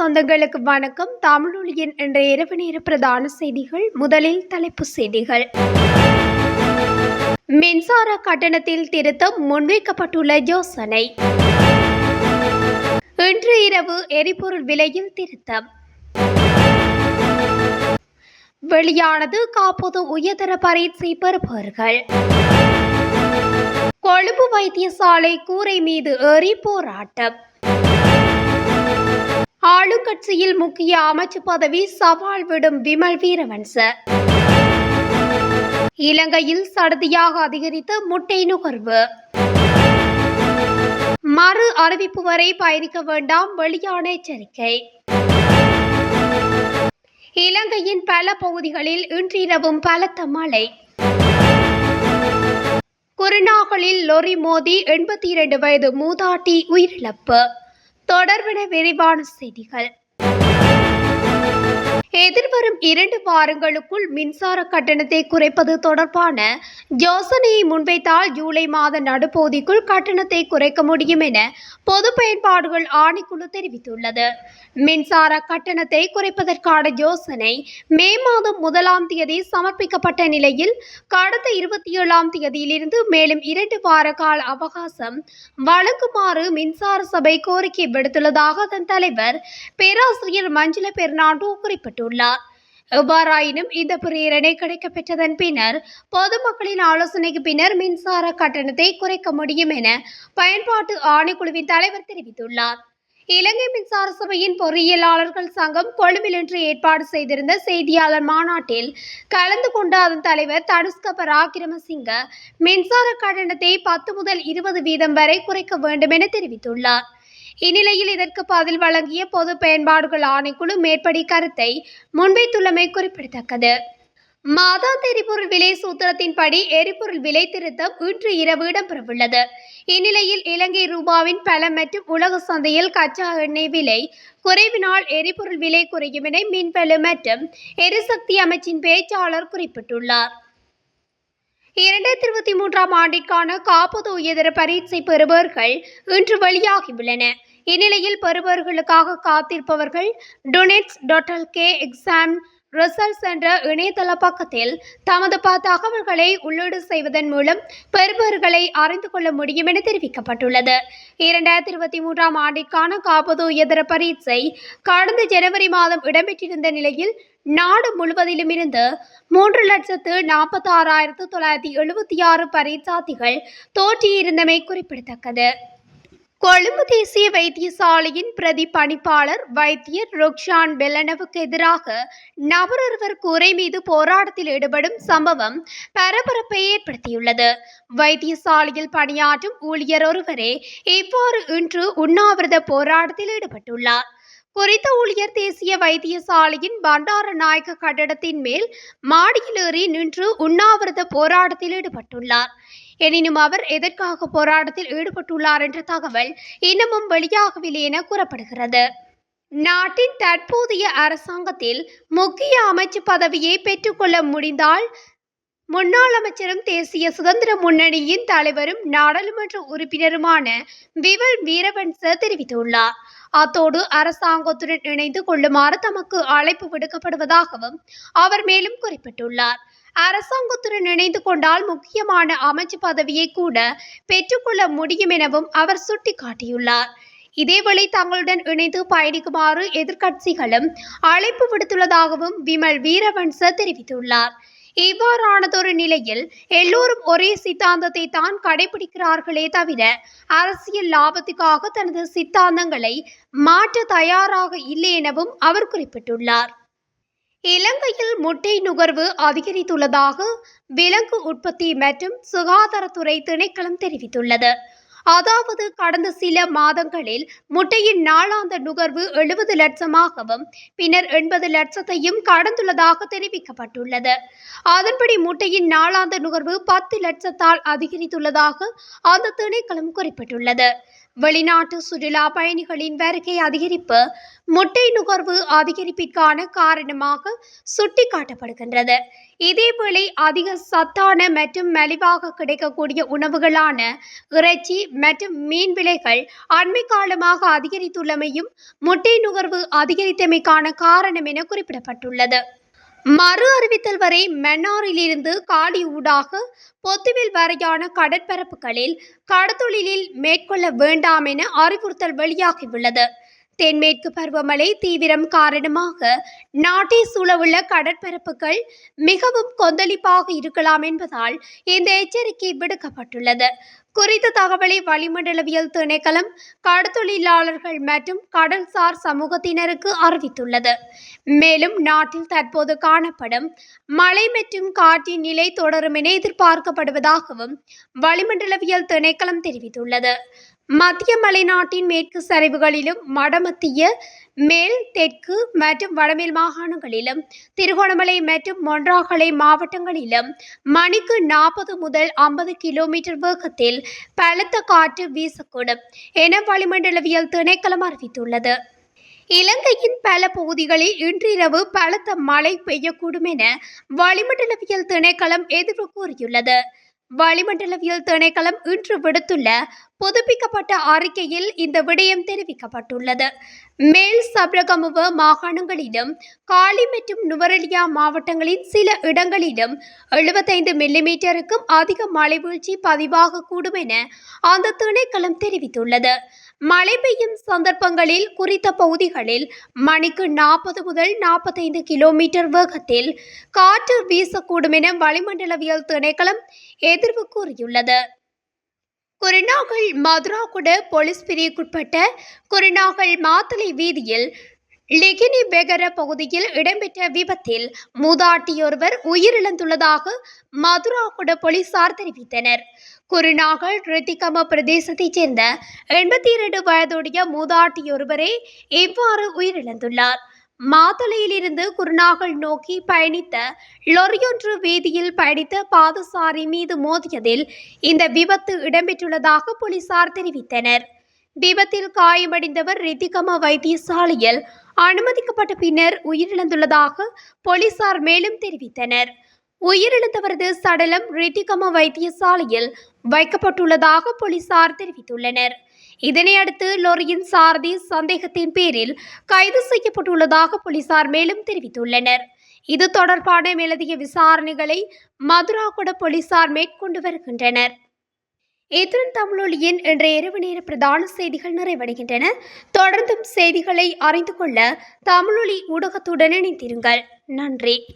சொந்தங்களுக்கு வணக்கம். தமிழொலியின் இன்றைய இரவு நேர பிரதான செய்திகள் முதலில் தலைப்பு செய்திகள். மின்சார கட்டணத்தில் திருத்தம் முன்வைக்கப்பட்டுள்ள யோசனை. இன்று இரவு எரிபொருள் விலையில் திருத்தம். வெளியானது காப்போது உயர்தர பரீட்சை பெறுபவர்கள். கொழும்பு வைத்தியசாலை கூரை மீது ஏறி போராட்டம். ஆளுங்கட்சியில் முக்கிய அமைச்சு பதவி சவால் விடும் விமல் வீரவன்ச. இலங்கையில் சடுதியாக அதிகரித்த முட்டை நுகர்வு. மறு அறிவிப்பு வரை பயணிக்க வேண்டாம் வெளியான எச்சரிக்கை. இலங்கையின் பல பகுதிகளில் இன்றிரவும் பலத்த மழை. குருநாகலில் லொரி மோதி எண்பத்தி இரண்டு வயது மூதாட்டி உயிரிழப்பு. தொடர்பென விரிவான செய்திகள். எதிர்வரும் இரண்டு வாரங்களுக்குள் மின்சார கட்டணத்தை குறைப்பது தொடர்பான யோசனையை முன்வைத்தால் ஜூலை மாத நடுப்பகுதிக்குள் கட்டணத்தை குறைக்க முடியும் என பொது பயன்பாடுகள் ஆணைக்குழு தெரிவித்துள்ளது. மின்சார கட்டணத்தை குறைப்பதற்கான யோசனை மே மாதம் முதலாம் தேதி சமர்ப்பிக்கப்பட்ட நிலையில் கடந்த இருபத்தி ஏழாம் தேதியிலிருந்து மேலும் இரண்டு வார கால அவகாசம் வழங்குமாறு மின்சார சபை கோரிக்கை விடுத்துள்ளதாக அதன் தலைவர் பேராசிரியர் மஞ்சள பெர்னாண்டோ குறிப்பிட்டுள்ளார். எவ்வாறாயினும் இந்த பிரேரணை கிடைக்கப்பெற்றதன் பின்னர் பொதுமக்களின் ஆலோசனைக்கு பின்னர் மின்சார கட்டணத்தை குறைக்க முடியும் என பயன்பாட்டு ஆணைக்குழுவின் தலைவர் தெரிவித்துள்ளார். இலங்கை மின்சார சபையின் பொறியியலாளர்கள் சங்கம் கொழும்பில் இன்று ஏற்பாடு செய்திருந்த செய்தியாளர் மாநாட்டில் கலந்து கொண்ட அதன் தலைவர் தனுஷ்க பராக்கிரமசிங்க மின்சார கட்டணத்தை பத்து முதல் இருபது வீதம் வரை குறைக்க வேண்டும் என தெரிவித்துள்ளார். இந்நிலையில் இதற்கு பதில் வழங்கிய பொது பயன்பாடுகள் ஆணைக்குழு மேற்படி கருத்தை முன்வைத்துள்ளமை குறிப்பிடத்தக்கது. மாதாந்த எரிபொருள் விலை சூத்திரத்தின்படி எரிபொருள் விலை திருத்தம் இன்று இரவு இடம்பெறவுள்ளது. இந்நிலையில் இலங்கை ரூபாவின் பல மற்றும் உலக சந்தையில் கச்சா எண்ணெய் விலை குறைவினால் எரிபொருள் விலை குறையும் என மின்வெளு மற்றும் எரிசக்தி அமைச்சின் பேச்சாளர் குறிப்பிட்டுள்ளார். இரண்டாயிரத்தி இருபத்தி மூன்றாம் ஆண்டிற்கான காப்பது உயர்தர பரீட்சை பெறுபவர்கள் இன்று வெளியாகியுள்ளன. இந்நிலையில் பெறுபவர்களுக்காக காத்திருப்பவர்கள் டொனேட்ஸ் டோட்டல் கே எக்ஸாம் ரிசல்ட்ஸ் என்ற இணையதள பக்கத்தில் தமது ப தகவல்களை உள்ளீடு செய்வதன் மூலம் பெறுபவர்களை அறிந்து கொள்ள முடியும் என தெரிவிக்கப்பட்டுள்ளது. இரண்டாயிரத்தி இருபத்தி மூன்றாம் ஆண்டிற்கான காப்பது உயர்தர பரீட்சை கடந்த ஜனவரி மாதம் இடம்பெற்றிருந்த நிலையில் நாடு முழுவதிலும் இருந்து மூன்று லட்சத்து நாற்பத்தி ஆறாயிரத்து தொள்ளாயிரத்தி எழுபத்தி ஆறு பரீட்சார்த்திகள் தோற்றியிருந்தமை குறிப்பிடத்தக்கது. கொழும்பு தேசிய வைத்தியசாலையின் பிரதி பணிப்பாளர் வைத்தியர் ருக்ஷான் பெல்லனவுக்கு எதிராக நபர் ஒருவர் கூரை மீது போராட்டத்தில் ஈடுபடும் சம்பவம் பரபரப்பை ஏற்படுத்தியுள்ளது. வைத்தியசாலையில் பணியாற்றும் ஊழியர் ஒருவரே இவ்வாறு இன்று உண்ணாவிரத போராட்டத்தில் ஈடுபட்டுள்ளார். குறித்த ஊழியர் தேசிய வைத்தியசாலையின் பண்டாரநாயக்க கட்டடத்தின் மேல் மாடியில் ஏறி நின்று உண்ணாவிரத போராட்டத்தில் ஈடுபட்டுள்ளார். எனினும் அவர் எதற்காக போராட்டத்தில் ஈடுபட்டுள்ளார் என்ற தகவல் இன்னமும் வெளியாகவில்லை என கூறப்படுகிறது. நாட்டின் தற்போதைய அரசாங்கத்தில் முக்கிய அமைச்சு பதவியை பெற்றுக்கொள்ள முடிந்தால் முன்னாள் அமைச்சரும் தேசிய சுதந்திர முன்னணியின் தலைவரும் நாடாளுமன்ற உறுப்பினருமான விமல் வீரவன்ச தெரிவித்துள்ளார். அத்தோடு அரசாங்கத்துடன் இணைந்து கொள்ளுமாறு தமக்கு அழைப்பு விடுக்கப்படுவதாகவும் அவர் மேலும் குறிப்பிட்டுள்ளார். அரசாங்கத்துடன் இணைந்து கொண்டால் முக்கியமான அமைச்சு பதவியை கூட பெற்றுக்கொள்ள முடியும் எனவும் அவர் சுட்டிக்காட்டியுள்ளார். இதேவேளை தங்களுடன் இணைந்து பயணிக்குமாறு எதிர்க்கட்சிகளும் அழைப்பு விடுத்துள்ளதாகவும் விமல் வீரவன்ச தெரிவித்துள்ளார். இவ்வாறானதொரு நிலையில் எல்லோரும் ஒரே சித்தாந்தத்தை தான் கடைபிடிக்கிறார்களே தவிர அரசியல் லாபத்துக்காக தனது சித்தாந்தங்களை மாற்ற தயாராக இல்லை எனவும் அவர் குறிப்பிட்டுள்ளார். இலங்கையில் முட்டை நுகர்வு அதிகரித்துள்ளதாக விலங்கு உற்பத்தி மற்றும் சுகாதாரத்துறை திணைக்களம் தெரிவித்துள்ளது. அதாவது கடந்த சில மாதங்களில் முட்டையின் நாளாந்த நுகர்வு எழுபது லட்சமாகவும் பின்னர் எண்பது லட்சத்தையும் கடந்துள்ளதாக தெரிவிக்கப்பட்டுள்ளது. அதன்படி முட்டையின் நாளாந்த நுகர்வு பத்து லட்சத்தால் அதிகரித்துள்ளதாக அந்த திணைக்களம் குறிப்பிட்டுள்ளது. வெளிநாட்டு சுற்றுலா பயணிகளின் வருகை அதிகரிப்பு முட்டை நுகர்வு அதிகரிப்பிற்கான காரணமாக சுட்டிக்காட்டப்படுகின்றது. இதேவேளை அதிக சத்தான மற்றும் மலிவாக கிடைக்கக்கூடிய உணவுகளான இறைச்சி மற்றும் மீன் விலைகள் அண்மை காலமாக அதிகரித்துள்ளமையும் முட்டை நுகர்வு அதிகரித்தமைக்கான காரணம் என குறிப்பிடப்பட்டுள்ளது. மறு அறிவித்தல் வரை மன்னாரிலிருந்து காடி ஊடாக பொத்துவில் வரையான கடற்பரப்புகளில் கடத்தொழிலில் மேற்கொள்ள வேண்டாம் என அறிவுறுத்தல் வெளியாகியுள்ளது. தென்மேற்கு பருவமழை தீவிரம் காரணமாக நாட்டை சூழவுள்ள கடற்பரப்புகள் மிகவும் கொந்தளிப்பாக இருக்கலாம் என்பதால் இந்த எச்சரிக்கை விடுக்கப்பட்டுள்ளது. குறித்த தகவலை வளிமண்டலவியல் திணைக்களம் கடற்தொழிலாளர்கள் மற்றும் கடல்சார் சமூகத்தினருக்கு அறிவித்துள்ளது. மேலும் நாட்டில் தற்போது காணப்படும் மழை மற்றும் காற்றின் நிலை தொடரும் என எதிர்பார்க்கப்படுவதாகவும் வளிமண்டலவியல் திணைக்களம் தெரிவித்துள்ளது. மத்திய மலைநாட்டின் மேற்கு சரிவுகளிலும் வடமத்திய மேல் தெற்கு மற்றும் வடமேல் மாகாணங்களிலும் திருகோணமலை மற்றும் மொன்றாகலை மாவட்டங்களிலும் மணிக்கு நாற்பது முதல் ஐம்பது கிலோமீட்டர் வேகத்தில் பலத்த காற்று வீசக்கூடும் என வளிமண்டலவியல் திணைக்களம் அறிவித்துள்ளது. இலங்கையின் பல பகுதிகளில் இன்றிரவு பலத்த மழை பெய்யக்கூடும் என வளிமண்டலவியல் திணைக்களம் எதிர்வு கூறியுள்ளது. வளிமண்டலவியல் திணைக்களம் இன்று விடுத்துள்ள புதுப்பிக்கப்பட்ட அறிக்கையில் இந்த விடயம் தெரிவிக்கப்பட்டுள்ளது. மேல் சபரகமுவ மாகாணங்களிலும் காலி மற்றும் நுவரெலியா மாவட்டங்களின் சில இடங்களிலும் எழுபத்தைந்து மில்லிமீட்டருக்கும் அதிக மழை வீழ்ச்சி பதிவாகக்கூடும் என அந்த திணைக்களம் தெரிவித்துள்ளது. மழை பெய்யும் சந்தர்ப்பங்களில் குறித்த பகுதிகளில் மணிக்கு நாற்பது முதல் நாற்பத்தைந்து கிலோமீட்டர் வேகத்தில் காற்று வீசக்கூடும் என வளிமண்டலவியல் திணைக்களம் எதிர்வு கூறியுள்ளது. குருநாகல் மதுராகுட போலீஸ் பிரிவுக்குட்பட்ட குருநாகல் மாத்தளை வீதியில் லிகினி பெகர பகுதியில் இடம்பெற்ற விபத்தில் மூதாட்டியொருவர் உயிரிழந்துள்ளதாக மதுராகுட போலீசார் தெரிவித்தனர். குருநாகல் ரித்திகம பிரதேசத்தைச் சேர்ந்த எண்பத்தி இரண்டு வயதுடைய மூதாட்டியொருவரே இவ்வாறு உயிரிழந்துள்ளார். மாத்தளையிலிருந்து குருநாகல் நோக்கி பயணித்த லொரியொன்று வீதியில் பயணித்த பாதசாரி மீது மோதியதில் இந்த விபத்து இடம்பெற்றுள்ளதாக போலீசார் தெரிவித்தனர். விபத்தில் காயமடைந்தவர் ரித்திகம வைத்தியசாலையில் அனுமதிக்கப்பட்ட பின்னர் உயிரிழந்துள்ளதாக போலீசார் மேலும் தெரிவித்தனர். உயிரிழந்தவரது சடலம் ரித்திகம வைத்தியசாலையில் வைக்கப்பட்டுள்ளதாக போலீசார் தெரிவித்துள்ளனர். இதனையடுத்து லொரியின் சாரதி சந்தேகத்தின் பேரில் கைது செய்யப்பட்டுள்ளதாக போலீசார் மேலும் தெரிவித்துள்ளனர். இது தொடர்பான மேலதிக விசாரணைகளை மதுராகுட போலீசார் மேற்கொண்டு வருகின்றனர். இத்துடன் தமிழொலியின் இன்றைய இரவு நேர பிரதான செய்திகள் நிறைவடைகின்றன. தொடர்ந்தும் செய்திகளை அறிந்து கொள்ள தமிழொலி ஊடகத்துடன் இணைந்திருங்கள். நன்றி.